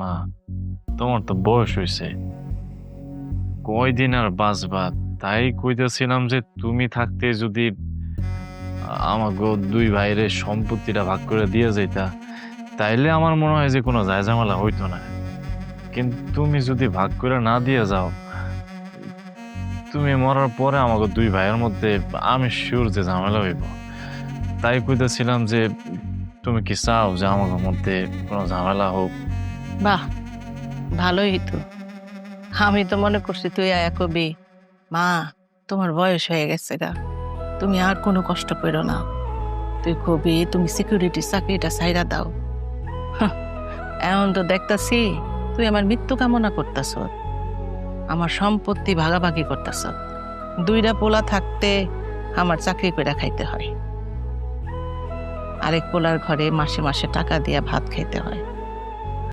মা, তোমার তো বয়স হয়েছে কয়দিন আর বাঁচবা? তাই কইতেছিলাম যে তুমি থাকতে যদি আমাকে দুই ভাইয়ের সম্পত্তিটা ভাগ করে দিয়ে যেতা তাইলে আমার মনে হয় যে কোনো যায় ঝামেলা হইতো না। কিন্তু তুমি যদি ভাগ করে না দিয়ে যাও, তুমি মরার পরে আমাকে দুই ভাইয়ের মধ্যে আমি শিওর যে ঝামেলা হইব। তাই কইতেছিলাম যে তুমি কি চাও যে আমাদের মধ্যে কোনো ঝামেলা হোক? বাহ, ভালোই তো। আমি তো মনে করছি তুই আয়া কবি। মা, তোমার বয়স হয়ে গেছে গা। তুমি আর কোনো কষ্ট করো না। তুই কবি, তুমি সিকিউরিটি চাকরিটা সাইরা দাও। এখন তো দেখতাছি তুই আমার মৃত্যু কামনা করতাছ। আমার সম্পত্তি ভাগাভাগি করতাছ। দুইটা পোলা থাকতে আমার চাকরি করে খাইতে হয়। আরেক পোলার ঘরে মাসে মাসে টাকা দিয়ে ভাত খাইতে হয়।